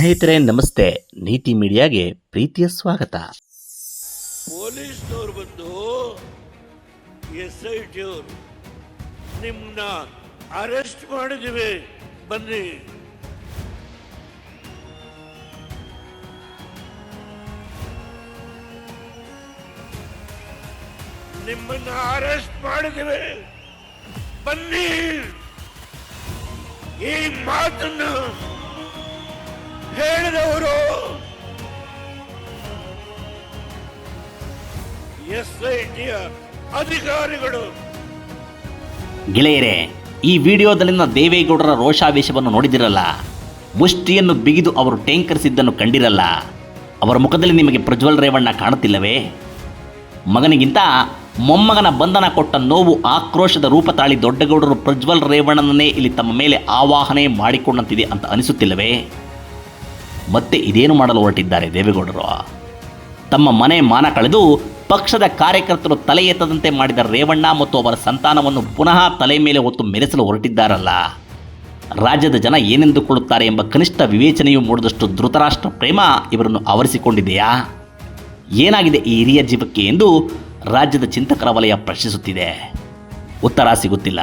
ಸ್ನೇಹಿತರೆ, ನಮಸ್ತೆ. ನೀತಿ ಮೀಡಿಯಾಗೆ ಪ್ರೀತಿಯ ಸ್ವಾಗತ. ಪೊಲೀಸ್ನವ್ರು ಬಂದು ಎಸ್ ಐ ಟಿ ಅವರು ನಿಮ್ಮನ್ನ ಅರೆಸ್ಟ್ ಮಾಡಿದಿವೆ ಬನ್ನಿ. ನಿಮ್ಮನ್ನ ಅರೆಸ್ಟ್ ಮಾಡಿದ್ದೀವಿ. ಬನ್ನಿ. ಈ ಮಾತನ್ನ ಹೇಳಿದವರು ಎಸ್ ಟಿಯ ಅಧಿಕಾರಿಗಳು. ಗೆಳೆಯರೇ, ಈ ವಿಡಿಯೋದಲ್ಲಿನ ದೇವೇಗೌಡರ ರೋಷಾವೇಶವನ್ನು ನೋಡಿದಿರಲ್ಲ? ಮುಷ್ಟಿಯನ್ನು ಬಿಗಿದು ಅವರು ಟೇಂಕರಿಸಿದ್ದನ್ನು ಕಂಡಿರಲ್ಲ? ಅವರ ಮುಖದಲ್ಲಿ ನಿಮಗೆ ಪ್ರಜ್ವಲ್ ರೇವಣ್ಣ ಕಾಣುತ್ತಿಲ್ಲವೇ? ಮಗನಿಗಿಂತ ಮೊಮ್ಮಗನ ಬಂಧನ ಕೊಟ್ಟ ನೋವು ಆಕ್ರೋಶದ ರೂಪ ತಾಳಿ ದೊಡ್ಡಗೌಡರು ಪ್ರಜ್ವಲ್ ರೇವಣ್ಣನನ್ನೇ ಇಲ್ಲಿ ತಮ್ಮ ಮೇಲೆ ಆವಾಹನೆ ಮಾಡಿಕೊಂಡಂತಿದೆ ಅಂತ ಅನಿಸುತ್ತಿಲ್ಲವೇ? ಮತ್ತೆ ಇದೇನು ಮಾಡಲು ಹೊರಟಿದ್ದಾರೆ ದೇವೇಗೌಡರು? ತಮ್ಮ ಮನೆ ಮಾನ ಕಳೆದು ಪಕ್ಷದ ಕಾರ್ಯಕರ್ತರು ತಲೆ ಎತ್ತದಂತೆ ಮಾಡಿದ ರೇವಣ್ಣ ಮತ್ತು ಅವರ ಸಂತಾನವನ್ನು ಪುನಃ ತಲೆ ಮೇಲೆ ಹೊತ್ತು ಮೆರೆಸಲು ಹೊರಟಿದ್ದಾರಲ್ಲ? ರಾಜ್ಯದ ಜನ ಏನೆಂದುಕೊಳ್ಳುತ್ತಾರೆ ಎಂಬ ಕನಿಷ್ಠ ವಿವೇಚನೆಯೂ ಮೂಡಿದಷ್ಟು ಧೃತರಾಷ್ಟ್ರ ಪ್ರೇಮ ಇವರನ್ನು ಆವರಿಸಿಕೊಂಡಿದೆಯಾ? ಏನಾಗಿದೆ ಈ ಹಿರಿಯ ಜೀವಕ್ಕೆ ಎಂದು ರಾಜ್ಯದ ಚಿಂತಕರ ವಲಯ ಪ್ರಶ್ನಿಸುತ್ತಿದೆ. ಉತ್ತರ ಸಿಗುತ್ತಿಲ್ಲ.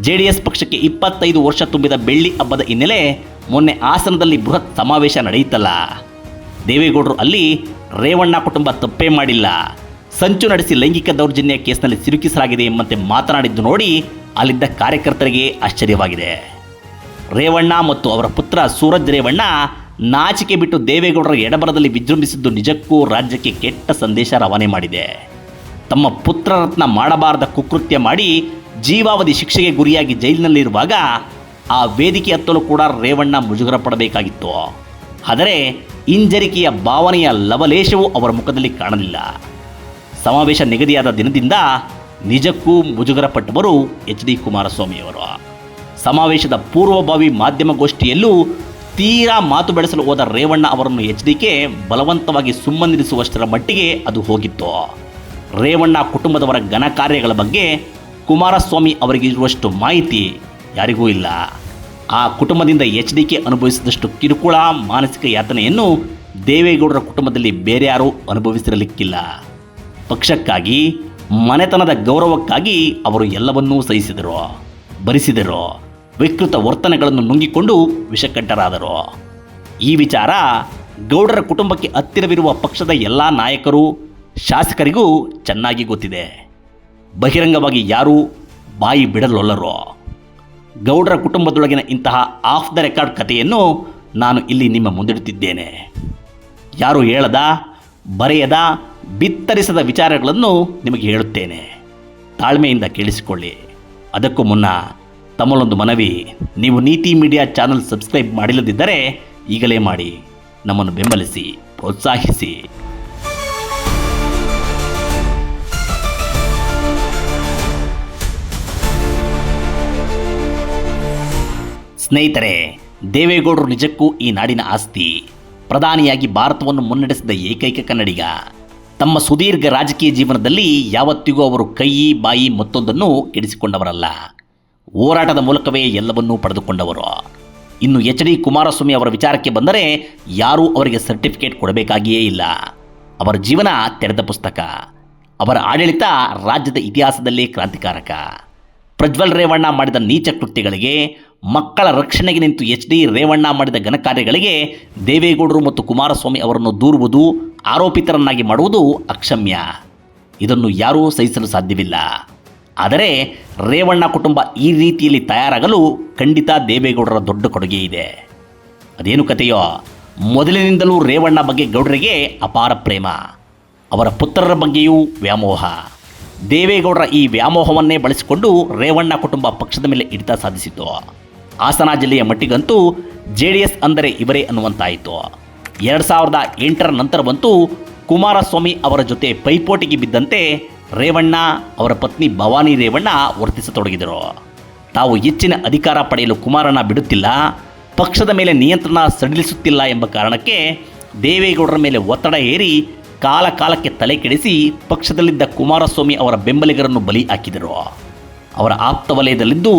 ಜೆ ಎಸ್ ಪಕ್ಷಕ್ಕೆ ಇಪ್ಪತ್ತೈದು ವರ್ಷ ತುಂಬಿದ ಬೆಳ್ಳಿ ಹಬ್ಬದ ಹಿನ್ನೆಲೆ ಮೊನ್ನೆ ಆಸನದಲ್ಲಿ ಬೃಹತ್ ಸಮಾವೇಶ ನಡೆಯಿತಲ್ಲ. ದೇವೇಗೌಡರು ಅಲ್ಲಿ ರೇವಣ್ಣ ಕುಟುಂಬ ತಪ್ಪೇ ಮಾಡಿಲ್ಲ. ಸಂಚು ನಡೆಸಿ ಲೈಂಗಿಕ ದೌರ್ಜನ್ಯ ಕೇಸ್ನಲ್ಲಿ ಸಿಲುಕಿಸಲಾಗಿದೆ ಎಂಬಂತೆ ಮಾತನಾಡಿದ್ದು ನೋಡಿ ಅಲ್ಲಿದ್ದ ಕಾರ್ಯಕರ್ತರಿಗೆ ಆಶ್ಚರ್ಯವಾಗಿದೆ. ರೇವಣ್ಣ ಮತ್ತು ಅವರ ಪುತ್ರ ಸೂರಜ್ ರೇವಣ್ಣ ನಾಚಿಕೆ ಬಿಟ್ಟು ದೇವೇಗೌಡರ ಎಡಬರದಲ್ಲಿ ವಿಜೃಂಭಿಸಿದ್ದು ನಿಜಕ್ಕೂ ರಾಜ್ಯಕ್ಕೆ ಕೆಟ್ಟ ಸಂದೇಶ ರವಾನೆ ಮಾಡಿದೆ. ತಮ್ಮ ಪುತ್ರರತ್ನ ಮಾಡಬಾರದ ಕುಕೃತ್ಯ ಮಾಡಿ ಜೀವಾವಧಿ ಶಿಕ್ಷೆಗೆ ಗುರಿಯಾಗಿ ಜೈಲಿನಲ್ಲಿರುವಾಗ ಆ ವೇದಿಕೆ ಹತ್ತಲು ಕೂಡ ರೇವಣ್ಣ ಮುಜುಗರ ಪಡಬೇಕಾಗಿತ್ತು ಆದರೆ ಹಿಂಜರಿಕೆಯ ಭಾವನೆಯ ಲವಲೇಶವು ಅವರ ಮುಖದಲ್ಲಿ ಕಾಣಲಿಲ್ಲ. ಸಮಾವೇಶ ನಿಗದಿಯಾದ ದಿನದಿಂದ ನಿಜಕ್ಕೂ ಮುಜುಗರಪಟ್ಟವರು ಎಚ್ ಡಿ ಕುಮಾರಸ್ವಾಮಿಯವರು ಸಮಾವೇಶದ ಪೂರ್ವಭಾವಿ ಮಾಧ್ಯಮಗೋಷ್ಠಿಯಲ್ಲೂ ತೀರಾ ಮಾತು ಬೆಳೆಸಲು ಹೋದ ರೇವಣ್ಣ ಅವರನ್ನು ಎಚ್ ಡಿ ಕೆ ಬಲವಂತವಾಗಿ ಸುಮ್ಮನಿರಿಸುವಷ್ಟರ ಮಟ್ಟಿಗೆ ಅದು ಹೋಗಿತ್ತು. ರೇವಣ್ಣ ಕುಟುಂಬದವರ ಘನ ಕಾರ್ಯಗಳ ಬಗ್ಗೆ ಕುಮಾರಸ್ವಾಮಿ ಅವರಿಗೆ ಇರುವಷ್ಟು ಮಾಹಿತಿ ಯಾರಿಗೂ ಇಲ್ಲ. ಆ ಕುಟುಂಬದಿಂದ ಎಚ್ ಡಿ ಕೆ ಅನುಭವಿಸಿದಷ್ಟು ಕಿರುಕುಳ, ಮಾನಸಿಕ ಯಾತನೆಯನ್ನು ದೇವೇಗೌಡರ ಕುಟುಂಬದಲ್ಲಿ ಬೇರೆ ಯಾರೂ ಅನುಭವಿಸಿರಲಿಕ್ಕಿಲ್ಲ. ಪಕ್ಷಕ್ಕಾಗಿ, ಮನೆತನದ ಗೌರವಕ್ಕಾಗಿ ಅವರು ಎಲ್ಲವನ್ನೂ ಸಹಿಸಿದರು, ಭರಿಸಿದರು, ವಿಕೃತ ವರ್ತನೆಗಳನ್ನು ನುಂಗಿಕೊಂಡು ವಿಷಕಂಠರಾದರು. ಈ ವಿಚಾರ ಗೌಡರ ಕುಟುಂಬಕ್ಕೆ ಹತ್ತಿರವಿರುವ ಪಕ್ಷದ ಎಲ್ಲ ನಾಯಕರು, ಶಾಸಕರಿಗೂ ಚೆನ್ನಾಗಿ ಗೊತ್ತಿದೆ. ಬಹಿರಂಗವಾಗಿ ಯಾರೂ ಬಾಯಿ ಬಿಡಲೊಲ್ಲರು. ಗೌಡರ ಕುಟುಂಬದೊಳಗಿನ ಇಂತಹ ಆಫ್ ದ ರೆಕಾರ್ಡ್ ಕಥೆಯನ್ನು ನಾನು ಇಲ್ಲಿ ನಿಮ್ಮ ಮುಂದಿಡುತ್ತಿದ್ದೇನೆ. ಯಾರು ಹೇಳದ, ಬರೆಯದ, ಬಿತ್ತರಿಸದ ವಿಚಾರಗಳನ್ನು ನಿಮಗೆ ಹೇಳುತ್ತೇನೆ. ತಾಳ್ಮೆಯಿಂದ ಕೇಳಿಸಿಕೊಳ್ಳಿ. ಅದಕ್ಕೂ ಮುನ್ನ ತಮ್ಮಲ್ಲೊಂದು ಮನವಿ, ನೀವು ನೀತಿ ಮೀಡಿಯಾ ಚಾನಲ್ ಸಬ್ಸ್ಕ್ರೈಬ್ ಮಾಡಿಲ್ಲದಿದ್ದರೆ ಈಗಲೇ ಮಾಡಿ. ನಮ್ಮನ್ನು ಬೆಂಬಲಿಸಿ, ಪ್ರೋತ್ಸಾಹಿಸಿ. ಸ್ನೇಹಿತರೆ, ದೇವೇಗೌಡರು ನಿಜಕ್ಕೂ ಈ ನಾಡಿನ ಆಸ್ತಿ. ಪ್ರಧಾನಿಯಾಗಿ ಭಾರತವನ್ನು ಮುನ್ನಡೆಸಿದ ಏಕೈಕ ಕನ್ನಡಿಗ. ತಮ್ಮ ಸುದೀರ್ಘ ರಾಜಕೀಯ ಜೀವನದಲ್ಲಿ ಯಾವತ್ತಿಗೂ ಅವರು ಕೈ, ಬಾಯಿ ಮತ್ತೊಂದನ್ನು ಕೆಡಿಸಿಕೊಂಡವರಲ್ಲ. ಹೋರಾಟದ ಮೂಲಕವೇ ಎಲ್ಲವನ್ನೂ ಪಡೆದುಕೊಂಡವರು. ಇನ್ನು ಎಚ್ ಡಿ ಕುಮಾರಸ್ವಾಮಿ ಅವರ ವಿಚಾರಕ್ಕೆ ಬಂದರೆ ಯಾರೂ ಅವರಿಗೆ ಸರ್ಟಿಫಿಕೇಟ್ ಕೊಡಬೇಕಾಗಿಯೇ ಇಲ್ಲ. ಅವರ ಜೀವನ ತೆರೆದ ಪುಸ್ತಕ. ಅವರ ಆಡಳಿತ ರಾಜ್ಯದ ಇತಿಹಾಸದಲ್ಲೇ ಕ್ರಾಂತಿಕಾರಕ. ಪ್ರಜ್ವಲ್ ರೇವಣ್ಣ ಮಾಡಿದ ನೀಚ ಕೃತ್ಯಗಳಿಗೆ, ಮಕ್ಕಳ ರಕ್ಷಣೆಗೆ ನಿಂತು ಎಚ್ ಡಿ ರೇವಣ್ಣ ಮಾಡಿದ ಘನಕಾರ್ಯಗಳಿಗೆ ದೇವೇಗೌಡರು ಮತ್ತು ಕುಮಾರಸ್ವಾಮಿ ಅವರನ್ನು ದೂರುವುದು, ಆರೋಪಿತರನ್ನಾಗಿ ಮಾಡುವುದು ಅಕ್ಷಮ್ಯ. ಇದನ್ನು ಯಾರೂ ಸಹಿಸಲು ಸಾಧ್ಯವಿಲ್ಲ. ಆದರೆ ರೇವಣ್ಣ ಕುಟುಂಬ ಈ ರೀತಿಯಲ್ಲಿ ತಯಾರಾಗಲು ಖಂಡಿತ ದೇವೇಗೌಡರ ದೊಡ್ಡ ಕೊಡುಗೆ ಇದೆ. ಅದೇನು ಕಥೆಯೋ ಮೊದಲಿನಿಂದಲೂ ರೇವಣ್ಣ ಬಗ್ಗೆ ಗೌಡರಿಗೆ ಅಪಾರ ಪ್ರೇಮ. ಅವರ ಪುತ್ರರ ಬಗ್ಗೆಯೂ ವ್ಯಾಮೋಹ. ದೇವೇಗೌಡರ ಈ ವ್ಯಾಮೋಹವನ್ನೇ ಬಳಸಿಕೊಂಡು ರೇವಣ್ಣ ಕುಟುಂಬ ಪಕ್ಷದ ಮೇಲೆ ಹಿಡಿತ ಸಾಧಿಸಿತು. ಹಾಸನ ಜಿಲ್ಲೆಯ ಮಟ್ಟಿಗಂತೂ ಜೆ ಡಿ ಎಸ್ ಅಂದರೆ ಇವರೇ ಅನ್ನುವಂತಾಯಿತು. ಎರಡು ಸಾವಿರದ ಎಂಟರ ನಂತರವಂತೂ ಕುಮಾರಸ್ವಾಮಿ ಅವರ ಜೊತೆ ಪೈಪೋಟಿಗೆ ಬಿದ್ದಂತೆ ರೇವಣ್ಣ, ಅವರ ಪತ್ನಿ ಭವಾನಿ ರೇವಣ್ಣ ವರ್ತಿಸತೊಡಗಿದರು. ತಾವು ಹೆಚ್ಚಿನ ಅಧಿಕಾರ ಪಡೆಯಲು ಕುಮಾರನ ಬಿಡುತ್ತಿಲ್ಲ, ಪಕ್ಷದ ಮೇಲೆ ನಿಯಂತ್ರಣ ಸಡಿಲಿಸುತ್ತಿಲ್ಲ ಎಂಬ ಕಾರಣಕ್ಕೆ ದೇವೇಗೌಡರ ಮೇಲೆ ಒತ್ತಡ ಏರಿ ಕಾಲ ಕಾಲಕ್ಕೆ ತಲೆ ಕೆಡಿಸಿ ಪಕ್ಷದಲ್ಲಿದ್ದ ಕುಮಾರಸ್ವಾಮಿ ಅವರ ಬೆಂಬಲಿಗರನ್ನು ಬಲಿ ಹಾಕಿದರು. ಅವರ ಆಪ್ತ ವಲಯದಲ್ಲಿದ್ದು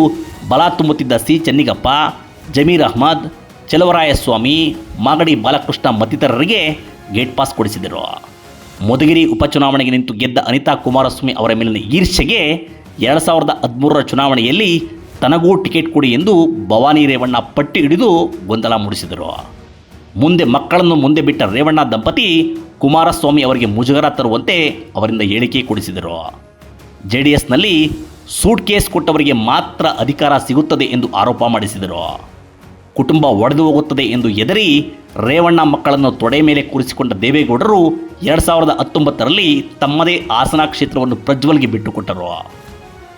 ಬಲ ತುಂಬುತ್ತಿದ್ದ ಸಿ ಚೆನ್ನಿಗಪ್ಪ, ಜಮೀರ್ ಅಹ್ಮದ್, ಚಲವರಾಯಸ್ವಾಮಿ, ಮಾಗಡಿ ಬಾಲಕೃಷ್ಣ ಮತ್ತಿತರರಿಗೆ ಗೇಟ್ ಪಾಸ್ ಕೊಡಿಸಿದರು. ಮಧುಗಿರಿ ಉಪಚುನಾವಣೆಗೆ ನಿಂತು ಗೆದ್ದ ಅನಿತಾ ಕುಮಾರಸ್ವಾಮಿ ಅವರ ಮೇಲಿನ ಈರ್ಷೆಗೆ ಎರಡು ಸಾವಿರದ ಹದಿಮೂರರ ಚುನಾವಣೆಯಲ್ಲಿ ತನಗೂ ಟಿಕೆಟ್ ಕೊಡಿ ಎಂದು ಭವಾನಿ ರೇವಣ್ಣ ಪಟ್ಟಿ ಹಿಡಿದು ಗೊಂದಲ ಮೂಡಿಸಿದರು. ಮುಂದೆ ಮಕ್ಕಳನ್ನು ಮುಂದೆ ಬಿಟ್ಟ ರೇವಣ್ಣ ದಂಪತಿ ಕುಮಾರಸ್ವಾಮಿ ಅವರಿಗೆ ಮುಜುಗರ ತರುವಂತೆ ಅವರಿಂದ ಹೇಳಿಕೆ ಕೊಡಿಸಿದರು. ಜೆ ಡಿ ಎಸ್ನಲ್ಲಿ ಸೂಟ್ ಕೇಸ್ ಕೊಟ್ಟವರಿಗೆ ಮಾತ್ರ ಅಧಿಕಾರ ಸಿಗುತ್ತದೆ ಎಂದು ಆರೋಪ ಮಾಡಿಸಿದರು. ಕುಟುಂಬ ಒಡೆದು ಹೋಗುತ್ತದೆ ಎಂದು ಎದರಿ ರೇವಣ್ಣ ಮಕ್ಕಳನ್ನು ತೊಡೆ ಮೇಲೆ ಕೂರಿಸಿಕೊಂಡ ದೇವೇಗೌಡರು ಎರಡು ಸಾವಿರದ ಹತ್ತೊಂಬತ್ತರಲ್ಲಿ ತಮ್ಮದೇ ಹಾಸನ ಕ್ಷೇತ್ರವನ್ನು ಪ್ರಜ್ವಲ್ಗೆ ಬಿಟ್ಟುಕೊಟ್ಟರು.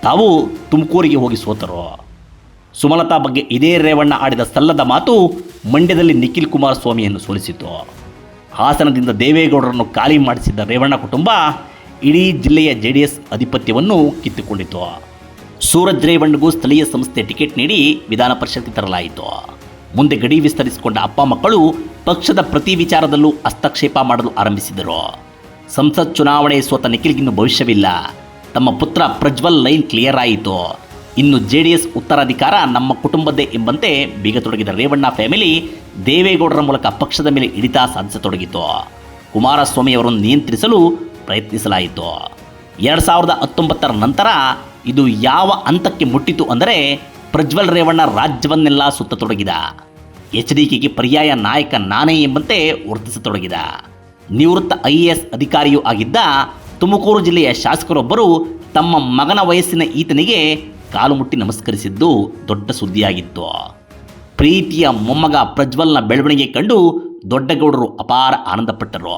ತಾವು ತುಮಕೂರಿಗೆ ಹೋಗಿ ಸೋತರು. ಸುಮಲತಾ ಬಗ್ಗೆ ಇದೇ ರೇವಣ್ಣ ಆಡಿದ ಸಲ್ಲದ ಮಾತು ಮಂಡ್ಯದಲ್ಲಿ ನಿಖಿಲ್ ಕುಮಾರಸ್ವಾಮಿಯನ್ನು ಸೋಲಿಸಿತು. ಹಾಸನದಿಂದ ದೇವೇಗೌಡರನ್ನು ಖಾಲಿ ಮಾಡಿಸಿದ್ದ ರೇವಣ್ಣ ಕುಟುಂಬ ಇಡೀ ಜಿಲ್ಲೆಯ ಜೆ ಡಿ ಎಸ್ ಅಧಿಪತ್ಯವನ್ನು ಕಿತ್ತುಕೊಂಡಿತು. ಸೂರಜ್ ರೇವಣ್ಣಗೂ ಸ್ಥಳೀಯ ಸಂಸ್ಥೆ ಟಿಕೆಟ್ ನೀಡಿ ವಿಧಾನ ಪರಿಷತ್ಗೆ ತರಲಾಯಿತು. ಮುಂದೆ ಗಡಿ ವಿಸ್ತರಿಸಿಕೊಂಡ ಅಪ್ಪ ಮಕ್ಕಳು ಪಕ್ಷದ ಪ್ರತಿ ವಿಚಾರದಲ್ಲೂ ಹಸ್ತಕ್ಷೇಪ ಮಾಡಲು ಆರಂಭಿಸಿದರು. ಸಂಸತ್ ಚುನಾವಣೆ ಸೋತ ನಿಖಿಲ್ಗಿನ್ನು ಭವಿಷ್ಯವಿಲ್ಲ. ತಮ್ಮ ಪುತ್ರ ಪ್ರಜ್ವಲ್ ಲೈನ್ ಕ್ಲಿಯರ್ ಆಯಿತು. ಇನ್ನು ಜೆ ಡಿ ಎಸ್ ಉತ್ತರಾಧಿಕಾರ ನಮ್ಮ ಕುಟುಂಬದ್ದೇ ಎಂಬಂತೆ ಬೀಗತೊಡಗಿದ ರೇವಣ್ಣ ಫ್ಯಾಮಿಲಿ ದೇವೇಗೌಡರ ಮೂಲಕ ಪಕ್ಷದ ಮೇಲೆ ಹಿಡಿತ ಸಾಧಿಸತೊಡಗಿತು. ಕುಮಾರಸ್ವಾಮಿ ಅವರನ್ನು ನಿಯಂತ್ರಿಸಲು ಪ್ರಯತ್ನಿಸಲಾಯಿತು. ಎರಡು ಸಾವಿರದ ಹತ್ತೊಂಬತ್ತರ ನಂತರ ಇದು ಯಾವ ಹಂತಕ್ಕೆ ಮುಟ್ಟಿತು ಅಂದರೆ ಪ್ರಜ್ವಲ್ ರೇವಣ್ಣ ರಾಜ್ಯವನ್ನೆಲ್ಲ ಸುತ್ತತೊಡಗಿದ. ಎಚ್ ಡಿ ಕೆಗೆ ಪರ್ಯಾಯ ನಾಯಕ ನಾನೇ ಎಂಬಂತೆ ವರ್ತಿಸತೊಡಗಿದ ನಿವೃತ್ತ ಐ ಎ ಎಸ್ ಅಧಿಕಾರಿಯೂ ಆಗಿದ್ದ ತುಮಕೂರು ಜಿಲ್ಲೆಯ ಶಾಸಕರೊಬ್ಬರು ತಮ್ಮ ಮಗನ ವಯಸ್ಸಿನ ಈತನಿಗೆ ಕಾಲು ಮುಟ್ಟಿ ನಮಸ್ಕರಿಸಿದ್ದು ದೊಡ್ಡ ಸುದ್ದಿಯಾಗಿತ್ತು. ಪ್ರೀತಿಯ ಮೊಮ್ಮಗ ಪ್ರಜ್ವಲ್ನ ಬೆಳವಣಿಗೆ ಕಂಡು ದೊಡ್ಡಗೌಡರು ಅಪಾರ ಆನಂದಪಟ್ಟರು.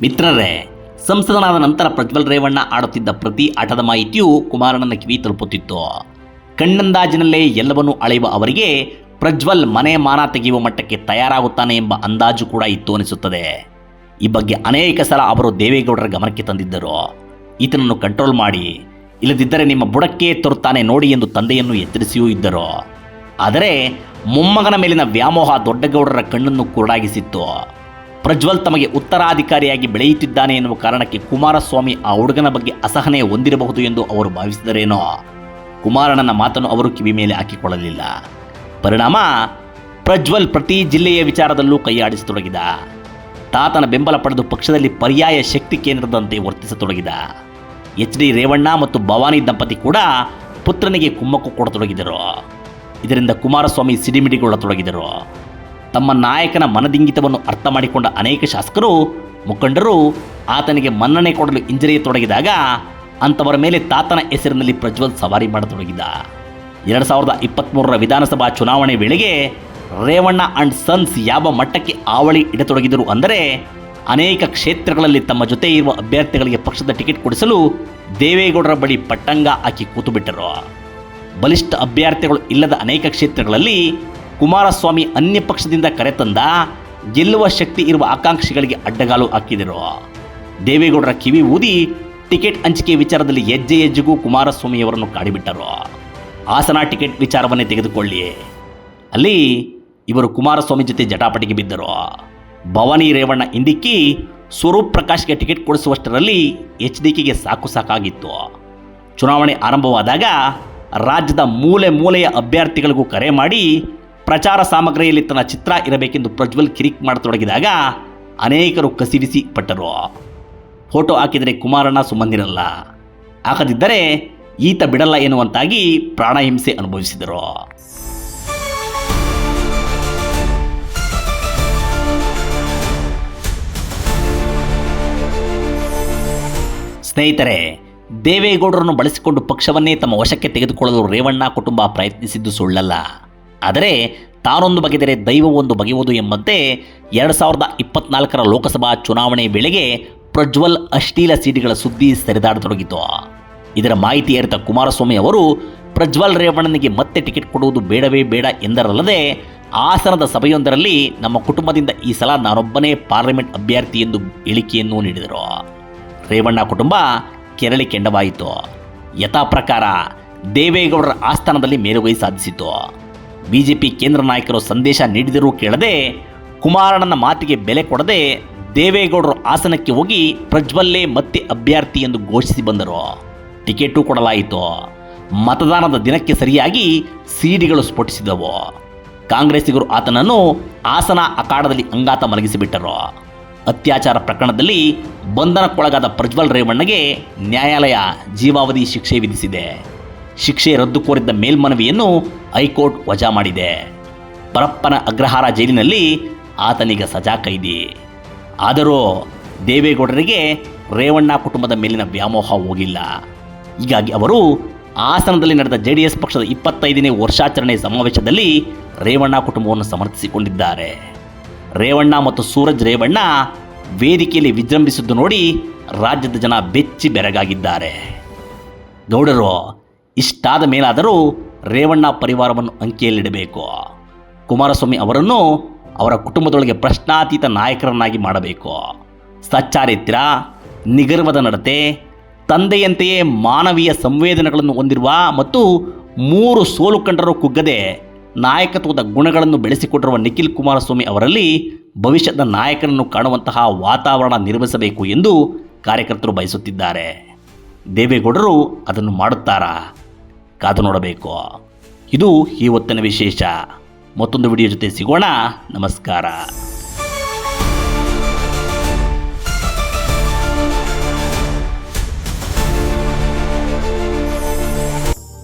ಮಿತ್ರರೇ, ಸಂಸದನಾದ ನಂತರ ಪ್ರಜ್ವಲ್ ರೇವಣ್ಣ ಆಡುತ್ತಿದ್ದ ಪ್ರತಿ ಆಟದ ಮಾಹಿತಿಯು ಕುಮಾರಣ್ಣನ ಕಿವಿ ತಲುಪುತ್ತಿತ್ತು. ಕಣ್ಣಂದಾಜಿನಲ್ಲೇ ಎಲ್ಲವನ್ನೂ ಅಳೆಯುವ ಅವರಿಗೆ ಪ್ರಜ್ವಲ್ ಮನೆ ಮಾನ ತೆಗೆಯುವ ಮಟ್ಟಕ್ಕೆ ತಯಾರಾಗುತ್ತಾನೆ ಎಂಬ ಅಂದಾಜು ಕೂಡ ಇತ್ತು ಅನಿಸುತ್ತದೆ. ಈ ಬಗ್ಗೆ ಅನೇಕ ಸಲ ಅವರು ದೇವೇಗೌಡರ ಗಮನಕ್ಕೆ ತಂದಿದ್ದರು. ಈತನನ್ನು ಕಂಟ್ರೋಲ್ ಮಾಡಿ, ಇಲ್ಲದಿದ್ದರೆ ನಿಮ್ಮ ಬುಡಕ್ಕೆ ತರುತ್ತಾನೆ ನೋಡಿ ಎಂದು ತಂದೆಯನ್ನು ಎತ್ತರಿಸಿಯೂ ಇದ್ದರು. ಆದರೆ ಮೊಮ್ಮಗನ ಮೇಲಿನ ವ್ಯಾಮೋಹ ದೊಡ್ಡಗೌಡರ ಕಣ್ಣನ್ನು ಕುರುಡಾಗಿಸಿತ್ತು. ಪ್ರಜ್ವಲ್ ತಮಗೆ ಉತ್ತರಾಧಿಕಾರಿಯಾಗಿ ಬೆಳೆಯುತ್ತಿದ್ದಾನೆ ಎನ್ನುವ ಕಾರಣಕ್ಕೆ ಕುಮಾರಸ್ವಾಮಿ ಆ ಹುಡುಗನ ಬಗ್ಗೆ ಅಸಹನೆ ಹೊಂದಿರಬಹುದು ಎಂದು ಅವರು ಭಾವಿಸಿದರೇನೋ. ಕುಮಾರಣ್ಣನ ಮಾತನ್ನು ಅವರು ಕಿವಿ ಮೇಲೆ ಹಾಕಿಕೊಳ್ಳಲಿಲ್ಲ. ಪರಿಣಾಮ ಪ್ರಜ್ವಲ್ ಪ್ರತಿ ಜಿಲ್ಲೆಯ ವಿಚಾರದಲ್ಲೂ ಕೈಯಾಡಿಸತೊಡಗಿದ. ತಾತನ ಬೆಂಬಲ ಪಡೆದು ಪಕ್ಷದಲ್ಲಿ ಪರ್ಯಾಯ ಶಕ್ತಿ ಕೇಂದ್ರದಂತೆ ವರ್ತಿಸತೊಡಗಿದ. ಎಚ್ ಡಿ ರೇವಣ್ಣ ಮತ್ತು ಭವಾನಿ ದಂಪತಿ ಕೂಡ ಪುತ್ರನಿಗೆ ಕುಮ್ಮಕ್ಕು ಕೊಡತೊಡಗಿದರು. ಇದರಿಂದ ಕುಮಾರಸ್ವಾಮಿ ಸಿಡಿಮಿಡಿಗೊಳ್ಳತೊಡಗಿದರು. ತಮ್ಮ ನಾಯಕನ ಮನದಿಂಗಿತವನ್ನು ಅರ್ಥ ಮಾಡಿಕೊಂಡ ಅನೇಕ ಶಾಸಕರು, ಮುಖಂಡರು ಆತನಿಗೆ ಮನ್ನಣೆ ಕೊಡಲು ಹಿಂಜರಿಯತೊಡಗಿದಾಗ ಅಂಥವರ ಮೇಲೆ ತಾತನ ಹೆಸರಿನಲ್ಲಿ ಪ್ರಜ್ವಲ್ ಸವಾರಿ ಮಾಡತೊಡಗಿದ. ಎರಡು ಸಾವಿರದ ಇಪ್ಪತ್ತ್ಮೂರರ ವಿಧಾನಸಭಾ ಚುನಾವಣೆ ವೇಳೆಗೆ ರೇವಣ್ಣ ಅಂಡ್ ಸನ್ಸ್ ಯಾವ ಮಟ್ಟಕ್ಕೆ ಆವಳಿ ಇಡತೊಡಗಿದರು ಅಂದರೆ ಅನೇಕ ಕ್ಷೇತ್ರಗಳಲ್ಲಿ ತಮ್ಮ ಜೊತೆ ಇರುವ ಅಭ್ಯರ್ಥಿಗಳಿಗೆ ಪಕ್ಷದ ಟಿಕೆಟ್ ಕೊಡಿಸಲು ದೇವೇಗೌಡರ ಬಳಿ ಪಟ್ಟಂಗ ಹಾಕಿ ಕೂತುಬಿಟ್ಟರು. ಬಲಿಷ್ಠ ಅಭ್ಯರ್ಥಿಗಳು ಇಲ್ಲದ ಅನೇಕ ಕ್ಷೇತ್ರಗಳಲ್ಲಿ ಕುಮಾರಸ್ವಾಮಿ ಅನ್ಯ ಪಕ್ಷದಿಂದ ಕರೆತಂದ ಗೆಲ್ಲುವ ಶಕ್ತಿ ಇರುವ ಆಕಾಂಕ್ಷಿಗಳಿಗೆ ಅಡ್ಡಗಾಲು ಹಾಕಿದರು. ದೇವೇಗೌಡರ ಕಿವಿ ಊದಿ ಟಿಕೆಟ್ ಹಂಚಿಕೆ ವಿಚಾರದಲ್ಲಿ ಹೆಜ್ಜೆ ಹೆಜ್ಜೆಗೂ ಕುಮಾರಸ್ವಾಮಿಯವರನ್ನು ಕಾಡಿಬಿಟ್ಟರು. ಹಾಸನ ಟಿಕೆಟ್ ವಿಚಾರವನ್ನೇ ತೆಗೆದುಕೊಳ್ಳಿ ಅಲ್ಲಿ ಇವರು ಕುಮಾರಸ್ವಾಮಿ ಜೊತೆ ಜಟಾಪಟಿಗೆ ಬಿದ್ದರು. ಭವಾನಿ ರೇವಣ್ಣ ಹಿಂದಿಕ್ಕಿ ಸ್ವರೂಪ್ ಪ್ರಕಾಶ್ಗೆ ಟಿಕೆಟ್ ಕೊಡಿಸುವಷ್ಟರಲ್ಲಿ ಎಚ್ ಡಿ ಕೆಗೆ ಸಾಕು ಸಾಕಾಗಿತ್ತು. ಚುನಾವಣೆ ಆರಂಭವಾದಾಗ ರಾಜ್ಯದ ಮೂಲೆ ಮೂಲೆಯ ಅಭ್ಯರ್ಥಿಗಳಿಗೂ ಕರೆ ಮಾಡಿ ಪ್ರಚಾರ ಸಾಮಗ್ರಿಯಲ್ಲಿ ತನ್ನ ಚಿತ್ರ ಇರಬೇಕೆಂದು ಪ್ರಜ್ವಲ್ ಕಿರಿಕ್ ಮಾಡತೊಡಗಿದಾಗ ಅನೇಕರು ಕಸಿವಿಸಿ ಪಟ್ಟರು. ಫೋಟೋ ಹಾಕಿದರೆ ಕುಮಾರಣ್ಣ ಸುಮ್ಮನಿರಲ್ಲ ಹಾಕದಿದ್ದರೆ ಈತ ಬಿಡಲ್ಲ ಎನ್ನುವಂತಾಗಿ ಪ್ರಾಣಹಿಂಸೆ ಅನುಭವಿಸಿದರು. ಸ್ನೇಹಿತರೆ, ದೇವೇಗೌಡರನ್ನು ಬಳಸಿಕೊಂಡು ಪಕ್ಷವನ್ನೇ ತಮ್ಮ ವಶಕ್ಕೆ ತೆಗೆದುಕೊಳ್ಳಲು ರೇವಣ್ಣ ಕುಟುಂಬ ಪ್ರಯತ್ನಿಸಿದ್ದು ಸುಳ್ಳಲ್ಲ. ಆದರೆ ತಾನೊಂದು ಬಗೆದರೆ ದೈವವೊಂದು ಬಗೆಯುವುದು ಎಂಬಂತೆ ಎರಡು ಸಾವಿರದ ಇಪ್ಪತ್ನಾಲ್ಕರ ಲೋಕಸಭಾ ಚುನಾವಣೆ ವೇಳೆಗೆ ಪ್ರಜ್ವಲ್ ಅಶ್ಲೀಲ ಸೀಟುಗಳ ಸುದ್ದಿ ಸರಿದಾಡತೊಡಗಿತು. ಇದರ ಮಾಹಿತಿ ಅರಿತ ಕುಮಾರಸ್ವಾಮಿ ಅವರು, ಪ್ರಜ್ವಲ್ ರೇವಣ್ಣನಿಗೆ ಮತ್ತೆ ಟಿಕೆಟ್ ಕೊಡುವುದು ಬೇಡವೇ ಬೇಡ ಎಂದರಲ್ಲದೆ ಆಸನದ ಸಭೆಯೊಂದರಲ್ಲಿ ನಮ್ಮ ಕುಟುಂಬದಿಂದ ಈ ಸಲ ನಾನೊಬ್ಬನೇ ಪಾರ್ಲಿಮೆಂಟ್ ಅಭ್ಯರ್ಥಿ ಎಂದು ಹೇಳಿಕೆಯನ್ನು ನೀಡಿದರು. ರೇವಣ್ಣ ಕುಟುಂಬ ಕೆರಳಿ ಕೆಂಡವಾಯಿತು. ಯಥಾ ಪ್ರಕಾರ ದೇವೇಗೌಡರ ಆಸ್ಥಾನದಲ್ಲಿ ಮೇಲುಗೈ ಸಾಧಿಸಿತು. ಬಿಜೆಪಿ ಕೇಂದ್ರ ನಾಯಕರು ಸಂದೇಶ ನೀಡಿದರೂ ಕೇಳದೆ, ಕುಮಾರಣ್ಣನ ಮಾತಿಗೆ ಬೆಲೆ ಕೊಡದೆ ದೇವೇಗೌಡರು ಆಸನಕ್ಕೆ ಹೋಗಿ ಪ್ರಜ್ವಲ್ಲೇ ಮತ್ತೆ ಅಭ್ಯರ್ಥಿ ಎಂದು ಘೋಷಿಸಿ ಬಂದರು. ಟಿಕೆಟು ಕೊಡಲಾಯಿತು. ಮತದಾನದ ದಿನಕ್ಕೆ ಸರಿಯಾಗಿ ಸಿಡಿಗಳು ಸ್ಫೋಟಿಸಿದವು. ಕಾಂಗ್ರೆಸ್ಸಿಗರು ಆತನನ್ನು ಆಸನ ಅಖಾಡದಲ್ಲಿ ಅಂಗಾತ ಮಲಗಿಸಿಬಿಟ್ಟರು. ಅತ್ಯಾಚಾರ ಪ್ರಕರಣದಲ್ಲಿ ಬಂಧನಕ್ಕೊಳಗಾದ ಪ್ರಜ್ವಲ್ ರೇವಣ್ಣಗೆ ನ್ಯಾಯಾಲಯ ಜೀವಾವಧಿ ಶಿಕ್ಷೆ ವಿಧಿಸಿದೆ. ಶಿಕ್ಷೆ ರದ್ದು ಕೋರಿದ್ದ ಮೇಲ್ಮನವಿಯನ್ನು ಹೈಕೋರ್ಟ್ ವಜಾ ಮಾಡಿದೆ. ಪರಪ್ಪನ ಅಗ್ರಹಾರ ಜೈಲಿನಲ್ಲಿ ಆತನಿಗೆ ಸಜಾ ಕೈದಿ. ಆದರೂ ದೇವೇಗೌಡರಿಗೆ ರೇವಣ್ಣ ಕುಟುಂಬದ ಮೇಲಿನ ವ್ಯಾಮೋಹ ಹೋಗಿಲ್ಲ. ಹೀಗಾಗಿ ಅವರು ಹಾಸನದಲ್ಲಿ ನಡೆದ ಜೆ ಡಿ ಎಸ್ ಪಕ್ಷದ ಇಪ್ಪತ್ತೈದನೇ ವರ್ಷಾಚರಣೆ ಸಮಾವೇಶದಲ್ಲಿ ರೇವಣ್ಣ ಕುಟುಂಬವನ್ನು ಸಮರ್ಥಿಸಿಕೊಂಡಿದ್ದಾರೆ. ರೇವಣ್ಣ ಮತ್ತು ಸೂರಜ್ ರೇವಣ್ಣ ವೇದಿಕೆಯಲ್ಲಿ ವಿಜೃಂಭಿಸಿದ್ದು ನೋಡಿ ರಾಜ್ಯದ ಜನ ಬೆಚ್ಚಿ ಬೆರಗಾಗಿದ್ದಾರೆ. ಗೌಡರು, ಇಷ್ಟಾದ ಮೇಲಾದರೂ ರೇವಣ್ಣ ಪರಿವಾರವನ್ನು ಅಂಕಿಯಲ್ಲಿಡಬೇಕು. ಕುಮಾರಸ್ವಾಮಿ ಅವರನ್ನು ಅವರ ಕುಟುಂಬದೊಳಗೆ ಪ್ರಶ್ನಾತೀತ ನಾಯಕರನ್ನಾಗಿ ಮಾಡಬೇಕು. ಸಚ್ಚಾರಿತ್ರ್ಯ, ನಿಗರ್ವದ ನಡತೆ ತಂದೆಯಂತೆಯೇ ಮಾನವೀಯ ಸಂವೇದನೆಗಳನ್ನು ಹೊಂದಿರುವ ಮತ್ತು ಮೂರು ಸೋಲು ಕಂಡರೂ ಕುಗ್ಗದೆ ನಾಯಕತ್ವದ ಗುಣಗಳನ್ನು ಬೆಳೆಸಿಕೊಟ್ಟಿರುವ ನಿಖಿಲ್ ಕುಮಾರಸ್ವಾಮಿ ಅವರಲ್ಲಿ ಭವಿಷ್ಯದ ನಾಯಕನನ್ನು ಕಾಣುವಂತಹ ವಾತಾವರಣ ನಿರ್ಮಿಸಬೇಕು ಎಂದು ಕಾರ್ಯಕರ್ತರು ಬಯಸುತ್ತಿದ್ದಾರೆ. ದೇವೇಗೌಡರು ಅದನ್ನು ಮಾಡುತ್ತಾರಾ? ಕಾದು ನೋಡಬೇಕು. ಇದು ಈ ಹೊತ್ತಿನ ವಿಶೇಷ. ಮತ್ತೊಂದು ವಿಡಿಯೋ ಜೊತೆ ಸಿಗೋಣ. ನಮಸ್ಕಾರ.